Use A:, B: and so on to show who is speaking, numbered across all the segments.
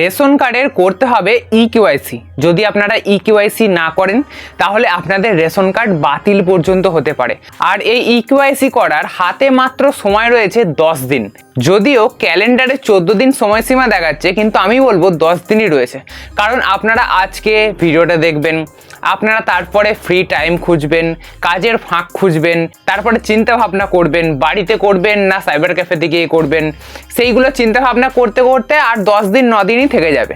A: Ration কার্ডের করতে হবে ই কেওয়াইসি যদি আপনারা ই কেওয়াইসি না করেন, তাহলে আপনাদের রেশন কার্ড বাতিল পর্যন্ত হতে পারে। আর এই ই কেওয়াইসি করার হাতে মাত্র সময় রয়েছে দশ দিন। যদিও ক্যালেন্ডারে চোদ্দ দিন সময়সীমা দেখাচ্ছে, কিন্তু আমি বলব দশ দিনই রয়েছে। কারণ আপনারা আজকে ভিডিওটা দেখবেন, আপনারা তারপরে ফ্রি টাইম খুঁজবেন, কাজের ফাঁক খুঁজবেন, তারপরে চিন্তা ভাবনা করবেন, বাড়িতে করবেন না সাইবার ক্যাফেতে গিয়ে করবেন, সেইগুলো চিন্তা ভাবনা করতে করতে আর দশ দিন, ন দিনই থেকে যাবে।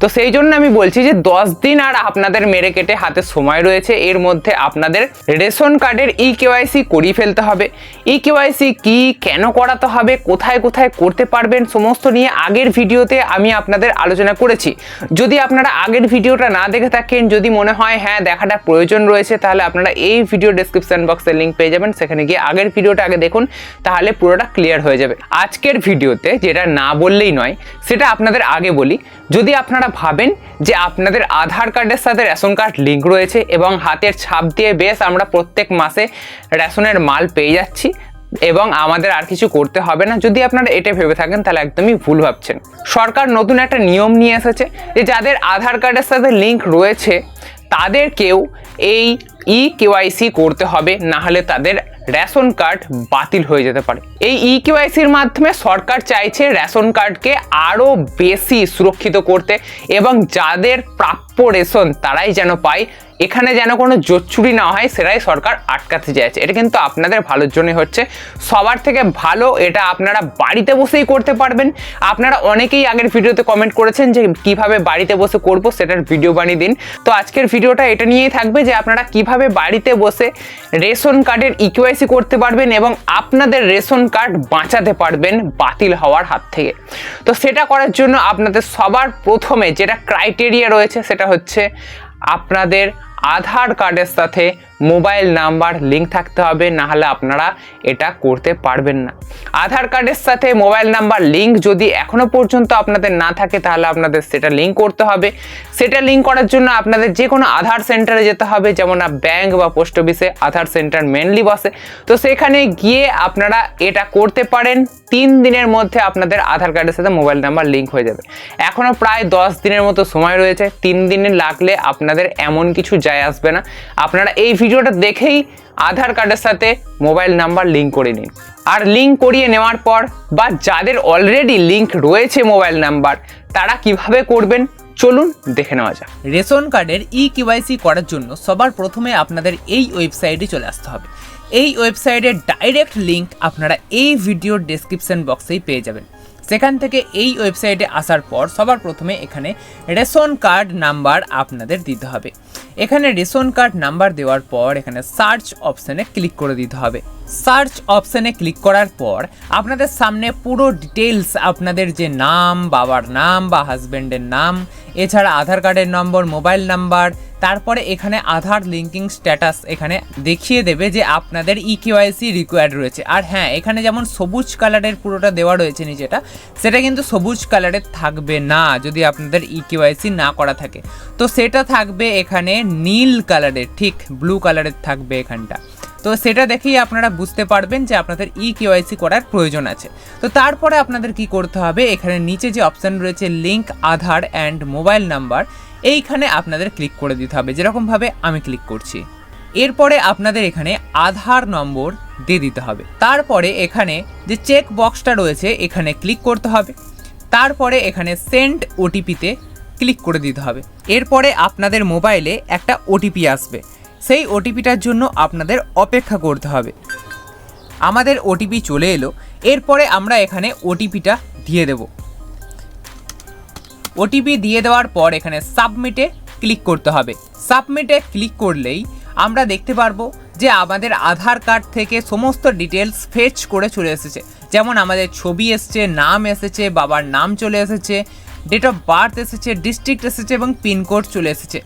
A: তো সেই জন্য আমি বলছি যে দশ দিন আর আপনাদের মেরে কেটে হাতে সময় রয়েছে, এর মধ্যে আপনাদের রেশন কার্ডের ই কেওয়াইসি করিয়ে ফেলতে হবে। ই কেওয়াইসি কী, কেন করাতে হবে, কোথায় কোথায় কোথায় করতে পারবেন সমস্ত নিয়ে আগের ভিডিওতে আমি আপনাদের আলোচনা করেছি। যদি আপনারা আগের ভিডিওটা না দেখে থাকেন, যদি মনে হয় হ্যাঁ দেখাটা প্রয়োজন রয়েছে, তাহলে আপনারা এই ভিডিও ডেসক্রিপশন বক্সের লিঙ্ক পেয়ে যাবেন। সেখানে গিয়ে আগের ভিডিওটা আগে দেখুন, তাহলে পুরোটা ক্লিয়ার হয়ে যাবে। আজকের ভিডিওতে যেটা না বললেই নয়, সেটা আপনাদের আগে বলি। যদি আপনারা ভাবেন যে আপনাদের আধার কার্ডের সাথে রেশন কার্ড লিঙ্ক রয়েছে এবং হাতের ছাপ দিয়ে বেশ আমরা প্রত্যেক মাসে রেশনের মাল পেয়ে যাচ্ছি এবং আমাদের আর কিছু করতে হবে না। যদি আপনারা এটা ভেবে থাকেন, তাহলে একদমই ভুল ভাবছেন। সরকার নতুন একটা নিয়ম নিয়ে এসেছে যে, যাদের আধার কার্ডের সাথে লিঙ্ক রয়েছে, তাদেরকেও এই ই কেওয়াইসি করতে হবে, না হলে তাদের রেশন কার্ড বাতিল হয়ে যেতে পারে। এই ই কেওয়াইসির মাধ্যমে সরকার চাইছে রেশন কার্ডকে আরও বেশি সুরক্ষিত করতে এবং যাদের প্রাপ্য রেশন তারাই যেন পায় এখানে যেন কোনো জোচ্চুরি না হয়, সেটাই সরকার আটকাতে চাইছে। এটা কিন্তু আপনাদের ভালোর জন্য হচ্ছে। সবার থেকে ভালো এটা আপনারা বাড়িতে বসেই করতে পারবেন। আপনারা অনেকেই আগের ভিডিওতে কমেন্ট করেছেন যে কীভাবে বাড়িতে বসে করব, সেটার ভিডিও বানিয়ে দিন। তো আজকের ভিডিওটা এটা নিয়েই থাকবে যে আপনারা কীভাবে বাড়িতে বসে রেশন কার্ডের ইকুয়াইসি করতে পারবেন এবং আপনাদের রেশন কার্ড বাঁচাতে পারবেন বাতিল হওয়ার হাত থেকে। তো সেটা করার জন্য আপনাদের সবার প্রথমে যেটা ক্রাইটেরিয়া রয়েছে, সেটা হচ্ছে আপনাদের আধার কার্ডের সাথে মোবাইল নাম্বার লিঙ্ক থাকতে হবে, না হলে আপনারা এটা করতে পারবেন না। আধার কার্ডের সাথে মোবাইল নাম্বার লিঙ্ক যদি এখনও পর্যন্ত আপনাদের না থাকে, তাহলে আপনাদের সেটা লিঙ্ক করতে হবে। সেটা লিঙ্ক করার জন্য আপনাদের যে কোনো আধার সেন্টারে যেতে হবে, যেমন ব্যাংক বা পোস্ট অফিসে আধার সেন্টার মেনলি বসে। তো সেখানে গিয়ে আপনারা এটা করতে পারেন, তিন দিনের মধ্যে আপনাদের আধার কার্ডের সাথে মোবাইল নাম্বার লিঙ্ক হয়ে যাবে। এখনও প্রায় দশ দিনের মতো সময় রয়েছে, তিন দিনে লাগলে আপনাদের এমন কিছু যায় আসবে না। আপনারা এই ভিডিওটা দেখেই আধার কার্ডের সাথে মোবাইল নাম্বার লিঙ্ক করে নিন। আর লিঙ্ক করিয়ে নেওয়ার পর বা যাদের অলরেডি লিঙ্ক রয়েছে মোবাইল নাম্বার, তারা কীভাবে করবেন? চলুন দেখে নেওয়া যাক।
B: রেশন কার্ডের ই কেওয়াইসি করার জন্য সবার প্রথমে আপনাদের এই ওয়েবসাইটে চলে আসতে হবে। এই ওয়েবসাইটের ডাইরেক্ট লিংক আপনারা এই ভিডিওর ডেসক্রিপশন বক্সেই পেয়ে যাবেন। সেখান থেকে এই ওয়েবসাইটে আসার পর সবার প্রথমে এখানে রেশন কার্ড নাম্বার আপনাদের দিতে হবে। এখানে রেশন কার্ড নাম্বার দেওয়ার পর এখানে সার্চ অপশানে ক্লিক করে দিতে হবে। সার্চ অপশানে ক্লিক করার পর আপনাদের সামনে পুরো ডিটেলস আপনাদের যে নাম, বাবার নাম বা হাজব্যান্ডের নাম, এছাড়া আধার কার্ডের নম্বর মোবাইল নাম্বার তারপরে এখানে আধার লিঙ্কিং স্ট্যাটাস এখানে দেখিয়ে দেবে যে আপনাদের ই কেওয়াইসি রিকোয়ার্ড রয়েছে। আর হ্যাঁ এখানে যেমন সবুজ কালারের পুরোটা দেওয়া রয়েছে নিচেটা, সেটা কিন্তু সবুজ কালারের থাকবে না যদি আপনাদের ই কেওয়াইসি না করা থাকে। তো সেটা থাকবে এখানে নীল কালারের ঠিক ব্লু কালারের থাকবে এখানটা। তো সেটা দেখেই আপনারা বুঝতে পারবেন যে আপনাদের ই কেওয়াইসি করার প্রয়োজন আছে। তো তারপরে আপনাদের কি করতে হবে, এখানে নিচে যে অপশান রয়েছে link Aadhaar and mobile number এইখানে আপনাদের ক্লিক করে দিতে হবে। যেরকমভাবে আমি ক্লিক করছি। এরপরে আপনাদের এখানে আধার নম্বর দিয়ে দিতে হবে। তারপরে এখানে যে চেক বক্সটা রয়েছে, এখানে ক্লিক করতে হবে। তারপরে এখানে সেন্ড ওটিপিতে ক্লিক করে দিতে হবে। এরপরে আপনাদের মোবাইলে একটা ওটিপি আসবে। সেই ওটিপিটার জন্য আপনাদের অপেক্ষা করতে হবে। আমাদের ওটিপি চলে এলো, এরপরে আমরা এখানে ওটিপিটা দিয়ে দেব। ওটিপি দিয়ে দেওয়ার পর এখানে সাবমিটে ক্লিক করতে হবে। সাবমিটে ক্লিক করলেই আমরা দেখতে পারব যে আমাদের আধার কার্ড থেকে সমস্ত ডিটেলস ফেচ করে চলে এসেছে। যেমন আমাদের ছবি এসেছে, নাম এসেছে, বাবার নাম চলে এসেছে ডেট অফ বার্থ এসেছে ডিস্ট্রিক্ট এসেছে এবং পিনকোড চলে এসেছে।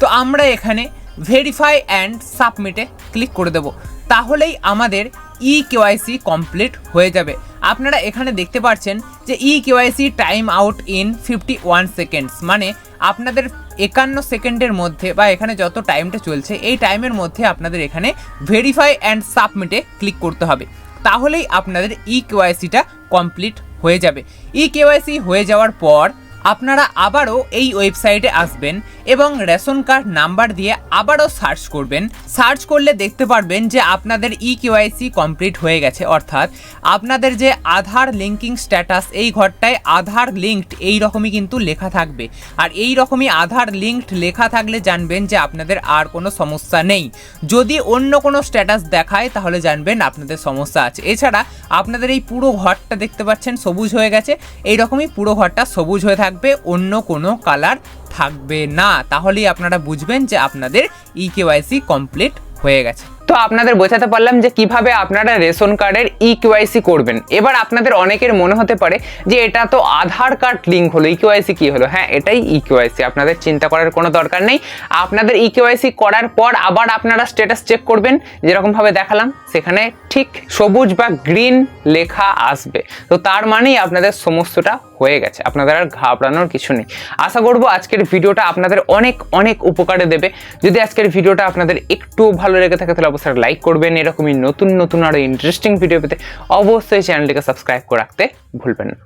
B: তো আমরা এখানে ভেরিফাই অ্যান্ড সাবমিটে ক্লিক করে দেব। তাহলেই আমাদের ই কেওয়াইসি কমপ্লিট হয়ে যাবে। আপনারা এখানে দেখতে পাচ্ছেন যে e KYC time out in fifty one seconds মানে আপনাদের একান্ন সেকেন্ডের মধ্যে বা এখানে যত টাইমটা চলছে, এই টাইমের মধ্যে আপনাদের এখানে ভেরিফাই অ্যান্ড সাবমিটে ক্লিক করতে হবে। তাহলেই আপনাদের ই কেওয়াইসিটা কমপ্লিট হয়ে যাবে। ই কেওয়াইসি হয়ে যাওয়ার পর আপনারা আবারও এই ওয়েবসাইটে আসবেন এবং রেশন কার্ড নাম্বার দিয়ে আবারও সার্চ করবেন। সার্চ করলে দেখতে পারবেন যে আপনাদের ই কেওয়াইসি কমপ্লিট হয়ে গেছে। অর্থাৎ আপনাদের যে আধার লিঙ্কিং স্ট্যাটাস, এই ঘরটায় আধার লিঙ্কড এই রকমই কিন্তু লেখা থাকবে। আর এই রকমই আধার লিঙ্কড লেখা থাকলে জানবেন যে আপনাদের আর কোনো সমস্যা নেই। যদি অন্য কোনো স্ট্যাটাস দেখায়, তাহলে জানবেন আপনাদের সমস্যা আছে। এছাড়া আপনাদের এই পুরো ঘরটা দেখতে পাচ্ছেন, সবুজ হয়ে গেছে। এই রকমই পুরো ঘরটা সবুজ হয়ে থাকবে, অন্য কোনো কালার থাকবে না। তাহলেই আপনারা বুঝবেন যে আপনাদের ই কেওয়াইসি কমপ্লিট হয়ে গেছে।
A: তো আপনাদের বোঝাতে পারলাম যে কীভাবে আপনারা রেশন কার্ডের ই কেওয়াইসি করবেন। এবার আপনাদের অনেকের মনে হতে পারে যে এটা তো আধার কার্ড লিঙ্ক হলো ই কেওয়াইসি কি হলো? হ্যাঁ এটাই ই কেওয়াইসি আপনাদের চিন্তা করার কোনো দরকার নেই। আপনাদের ই কেওয়াইসি করার পর আবার আপনারা স্ট্যাটাস চেক করবেন। যেরকমভাবে দেখালাম, সেখানে ঠিক সবুজ বা গ্রিন লেখা আসবে। তো তার মানেই আপনাদের সমস্তটা হয়ে গেছে। আপনাদের আর ঘাবড়ানোর কিছু নেই। আশা করব আজকের ভিডিওটা আপনাদের অনেক অনেক উপকারে দেবে। যদি আজকের ভিডিওটা আপনাদের একটু ভালো লেগে থাকে, তাহলে অবশ্যই লাইক করবেন। এরকমই নতুন নতুন আরও ইন্টারেস্টিং ভিডিও পেতে অবশ্যই চ্যানেলটিকে সাবস্ক্রাইব করে রাখতে ভুলবেন না।